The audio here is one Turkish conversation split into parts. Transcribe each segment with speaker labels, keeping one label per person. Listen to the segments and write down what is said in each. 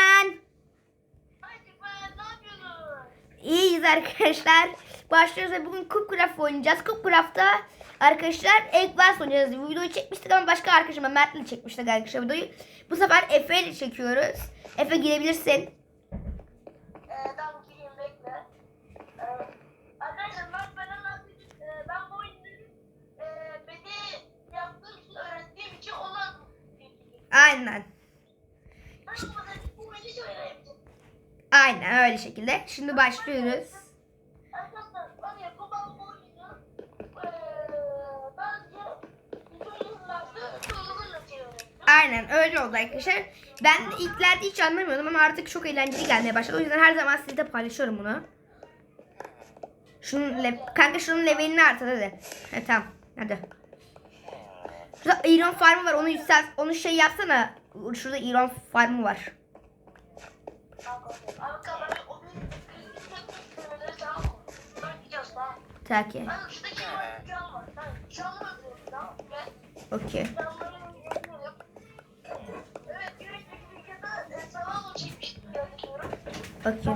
Speaker 1: Yapıyorsun?
Speaker 2: İyiyiz arkadaşlar. Başlıyoruz ve bugün Cupcraft oynayacağız. Cupcraft'ta arkadaşlar Egg Wars oynayacağız. Bu videoyu çekmiştik ama başka arkadaşımla Mert'le çekmiştik arkadaşlar videoyu. Bu sefer Efe ile çekiyoruz. Efe girebilirsin.
Speaker 1: Ee, tamam gireyim bekle. Ee, arkadaşlar ben ben anlatayım. Ee, ben bu oyunu e, beni yaptığım için öğrettiğim için onlar
Speaker 2: Aynen.
Speaker 1: Ben bu bu oyunu şöyle yapacağım.
Speaker 2: Aynen öyle şekilde. Şimdi başlıyoruz.
Speaker 1: Çözümünle çevirdim.
Speaker 2: Aynen öyle oldu arkadaşlar. Ben de ilklerde hiç anlamıyordum ama artık çok eğlenceli gelmeye başladı. O yüzden her zaman sizle paylaşıyorum bunu. Şunun le kanka şunun levelini artır hadi. He, tamam hadi. Şurada İran farmı var onu yüksel onu şey yapsana. Şurada İran farmı var.
Speaker 1: Arkadaşlar o bir kelimeleri tamam mı? Ben gideceğiz tamam mı?
Speaker 2: Ta ki.
Speaker 1: Ben şuradaki var, can var. Ben canlı öldürüyorum tamam mı? Ben
Speaker 2: Okey.
Speaker 1: e.
Speaker 2: Okey.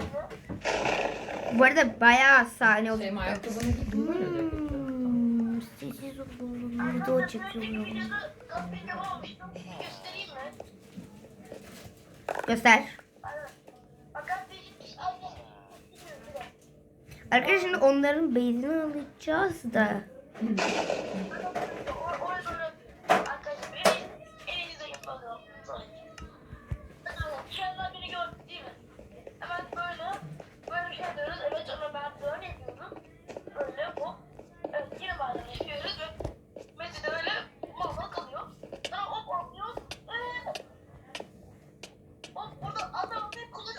Speaker 2: Bu arada bayağı sahne oldu.
Speaker 3: Şeyma ayakkabını gittin böyle de.
Speaker 2: Hmm, sessiz olun. Video
Speaker 1: Arkadaşlar önceki
Speaker 2: çekiyorum. Göster. Arkadaşlar şimdi onların base'ini alacağız da.
Speaker 1: Ve Messi de öyle mal mal kalıyor. Sonra hop atlıyor. Ee, hop burada adam bir kılıç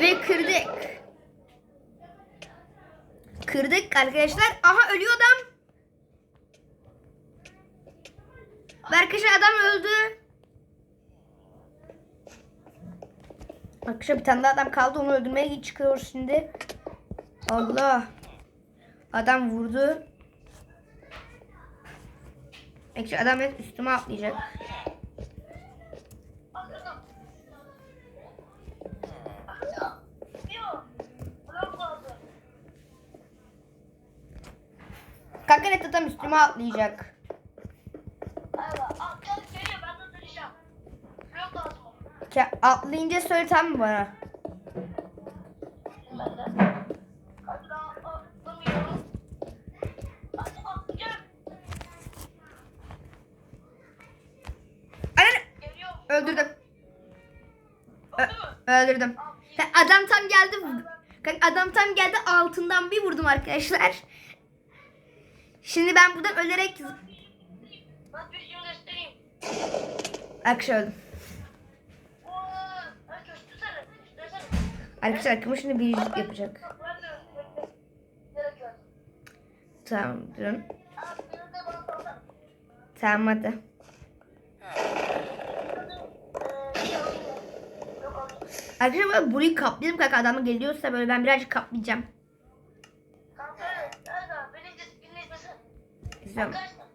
Speaker 2: Ve kırdık. Arkadaşlar. Aha ölüyor adam. Arkadaşlar adam öldü. Arkadaşlar bir tane daha adam kaldı. Onu öldürmeye çıkıyoruz şimdi. Allah. Adam vurdu. Arkadaşlar adam üstüme atlayacak. Kanka net adam üstüme atlayacak. Ke- Atlayınca söyle tamam mı bana? Ananı öldürdüm. Ö- öldürdüm. Adam tam geldi. Adam tam geldi altından bir vurdum arkadaşlar. Şimdi ben buradan ölerek
Speaker 1: bir şey göstereyim.
Speaker 2: arkadaşlar öldüm. Arkadaşlar arkama şimdi yapacak.
Speaker 1: Göstereyim. Gerek yok.
Speaker 2: Tamam durun. Tamam hadi. Arkadaşlar böyle burayı kaplayalım kanka adamı geliyorsa böyle ben birazcık kaplayacağım.
Speaker 1: Kanka, evet abi, beni izle- beni izlesene. Arkadaşlar,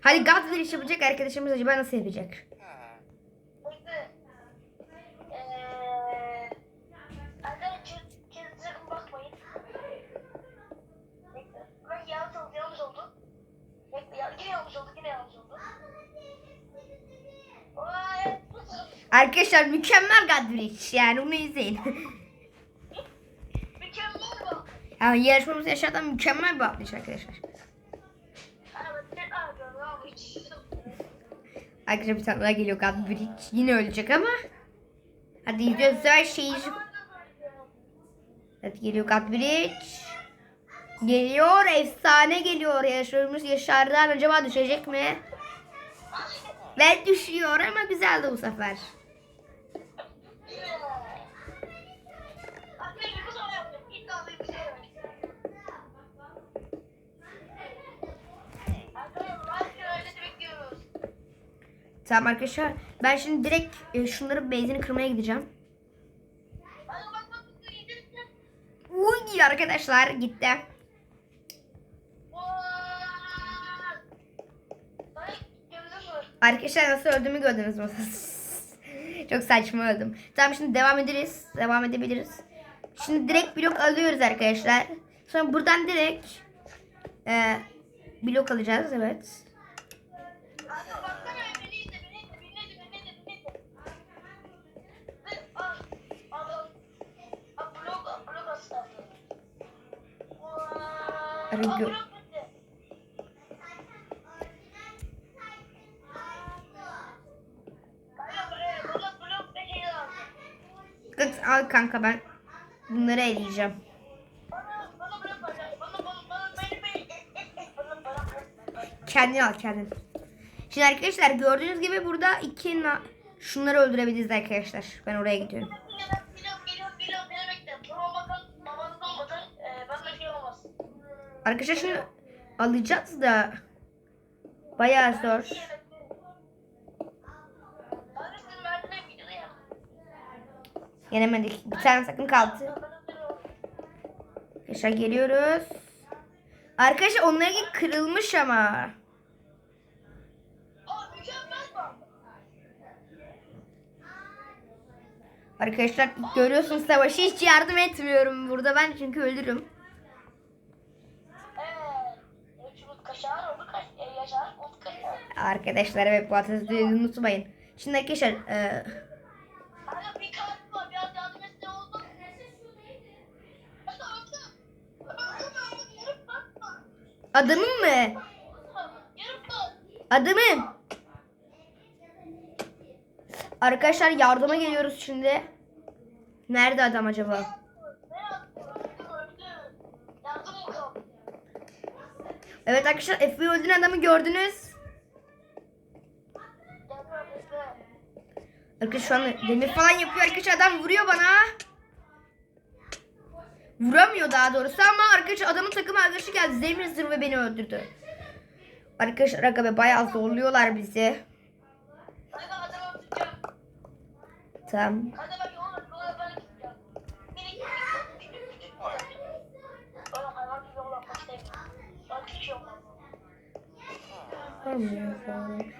Speaker 2: Hadi God Village yapacak arkadaşımız acaba nasıl yapacak?
Speaker 1: arkadaşlar,
Speaker 2: mükemmel God Village yani bunu izleyin.
Speaker 1: mükemmel bak.
Speaker 2: yani yarışmamız yaşatan mükemmel bir atlayış arkadaşlar. Arkadaşlar bir tane daha geliyor God Village. Yine ölecek ama. Hadi izliyoruz her şeyi. Hadi geliyor God Village. Geliyor efsane geliyor yaşarımız Yaşar'dan acaba düşecek mi? Ve düşüyor ama güzeldi bu sefer. Tamam arkadaşlar ben şimdi direkt e, şunların base'ini kırmaya gideceğim. Uy arkadaşlar gitti. Arkadaşlar nasıl öldüğümü gördünüz mü? Çok saçma oldum. Tamam şimdi devam ederiz. Devam edebiliriz. Şimdi direkt blok alıyoruz arkadaşlar. Sonra buradan direkt e, blok alacağız. Evet.
Speaker 1: Bana bana beni beni. Bana bana bana.
Speaker 2: Kendin al kendin. Şimdi arkadaşlar gördüğünüz gibi burada iki na- şunları öldürebiliriz arkadaşlar. Ben oraya gidiyorum. Arkadaşlar şimdi alacağız da bayağı zor. Yenemedik. Bir tane sakın kaldı. Arkadaşlar geliyoruz. Arkadaşlar onların kırılmış ama. Arkadaşlar görüyorsunuz savaşı hiç yardım etmiyorum burada ben çünkü ölürüm.
Speaker 1: Eee. Çubuk kaşar oldu kaş. E, yaşar oldu kaşar.
Speaker 2: Arkadaşlar evet bu atasözü unutmayın. Şimdi arkadaşlar e, adamın mı? Adamın. Arkadaşlar yardıma geliyoruz şimdi. Nerede adam acaba?
Speaker 1: Ne yaptı? Öldü öldü. Yardım mı kaldı?
Speaker 2: Evet arkadaşlar Efe öldüren adamı gördünüz. Arkadaşlar şu an demir falan yapıyor arkadaşlar adam vuruyor bana. Vuramıyor daha doğrusu ama arkadaşlar adamın takım arkadaşı geldi. Demir zırh ve beni öldürdü. Arkadaşlar aga be bayağı zorluyorlar bizi. Tamam.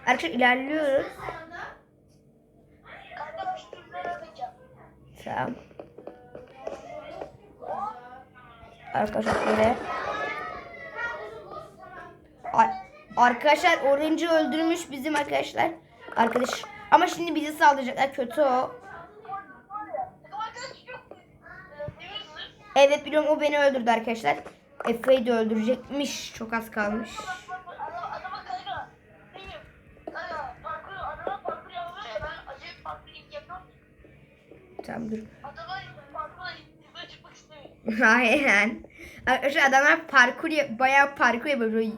Speaker 2: Arkadaşlar ilerliyoruz.
Speaker 1: Ben şu türleri alacağım.
Speaker 2: Tamam. Arkadaşlar böyle. Ar- Arkadaşlar Orange'ı öldürmüş bizim arkadaşlar. Arkadaş. Ama şimdi bizi saldıracaklar. Kötü o. Evet biliyorum o beni öldürdü arkadaşlar. Efe'yi de öldürecekmiş. Çok az kalmış.
Speaker 1: Adama, adama kanka. Benim. Kanka parkur, adama parkur yapıyor ya ben acayip parkur ilk yapıyorum.
Speaker 2: Tamam dur.
Speaker 1: Adama parkurla yukarı çıkmak istemiyorum.
Speaker 2: Aynen. Arkadaşlar adamlar parkur yap- bayağı parkur yapıyor. Böyle,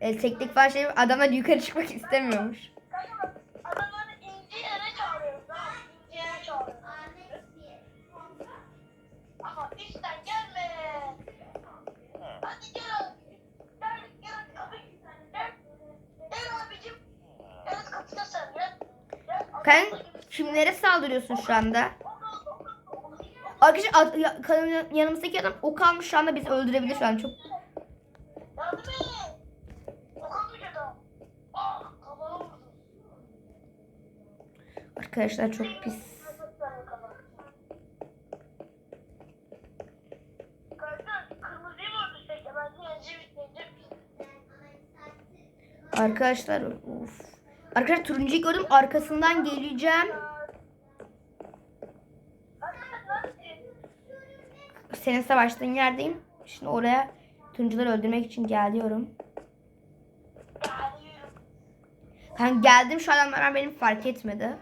Speaker 2: e, teknik falan şey. Adamlar yukarı çıkmak istemiyormuş.
Speaker 1: Kanka adamları ince yere çağırıyorum. Tamam mı? İnce yere çağırıyorum. Ama üstten gelme. Hadi gel abi. Gel gel abi. Gel. Gel abicim. Evet kapıda sen gel. Gel.
Speaker 2: Sen kimlere saldırıyorsun şu anda? Arkadaşlar ad- ya- yanımızdaki adam ok almış şu anda bizi öldürebilir şu an çok. Arkadaşlar çok pis. Arkadaşlar of. Arkadaşlar turuncuyu gördüm arkasından geleceğim. Senin savaştığın yerdeyim. Şimdi oraya turuncuları öldürmek için geliyorum. Ben geldim şu adamlar benim fark etmedi.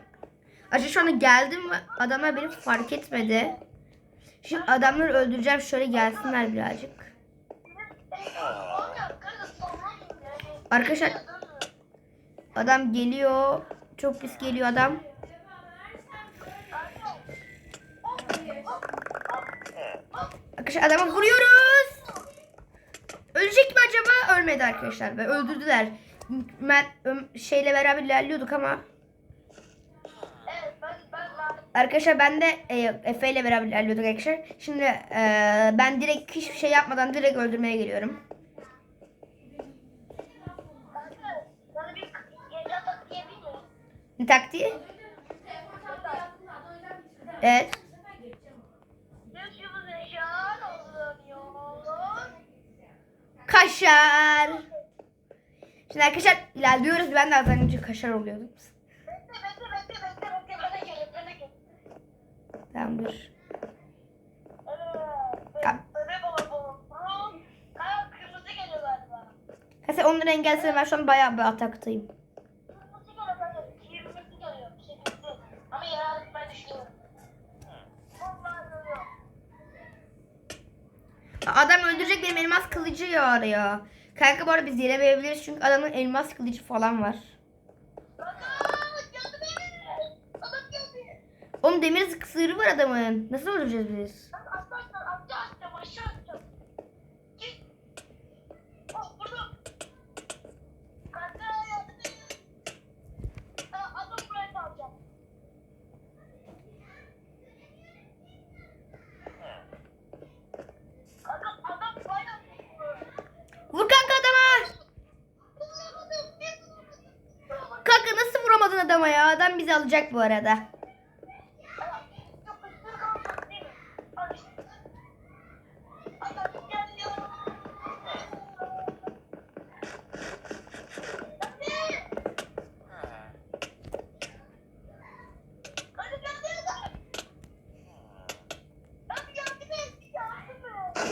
Speaker 2: Arkadaşlar şu anda geldim ve adamlar beni fark etmedi. Şimdi adamları öldüreceğim şöyle gelsinler birazcık. Arkadaşlar adam geliyor. Çok pis geliyor adam. Arkadaşlar adama vuruyoruz. Ölecek mi acaba? Ölmedi arkadaşlar ve öldürdüler. Mert şeyle beraber ilerliyorduk ama Arkadaşlar ben de e, Efe ile beraber ilerliyorduk arkadaşlar. Şimdi e, ben direkt hiçbir şey yapmadan direkt öldürmeye geliyorum. Ne taktiği? Evet. Kaşar. Şimdi arkadaşlar ilerliyoruz. Ben de az önce kaşar oluyordum. Tamam dur. Sen onları engelsene ben şu an bayağı bir ataktayım.
Speaker 1: Kırmızı geliyor bence. Kırmızı geliyor. Bir şey bitti. Ama yarın ben düşünüyorum. Vallahi geliyor.
Speaker 2: Adam öldürecek benim elmas kılıcı ya araya. Kanka bu arada biz yenemeyebiliriz çünkü adamın elmas kılıcı falan var.
Speaker 1: Bakın geldi beni. Adam geldi.
Speaker 2: Oğlum demir sığırı var adamın. Nasıl öldüreceğiz biz?
Speaker 1: Ben arkadaşlar aşağı atacağım aşağı atacağım. Git. Oh burada. Kanka yardım edin. Ha, Adam buraya salacağım. Adam adam bayağı
Speaker 2: Vur kanka adama. Kanka nasıl vuramadın adama ya? Adam bizi alacak bu arada.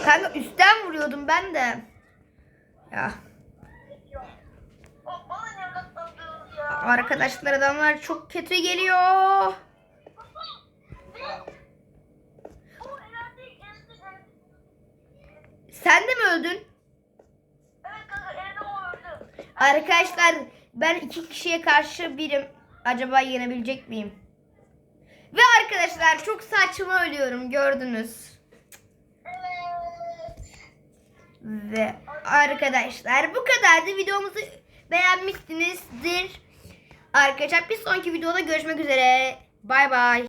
Speaker 2: Kanka üstten vuruyordum ben de. Ya arkadaşlar adamlar çok kötü geliyor. Sen de mi öldün? Arkadaşlar ben iki kişiye karşı birim. Acaba yenebilecek miyim? Ve arkadaşlar çok saçma ölüyorum gördünüz.
Speaker 1: Evet.
Speaker 2: Ve arkadaşlar bu kadardı. Videomuzu beğenmişsinizdir. Arkadaşlar bir sonraki videoda görüşmek üzere. Bay bay.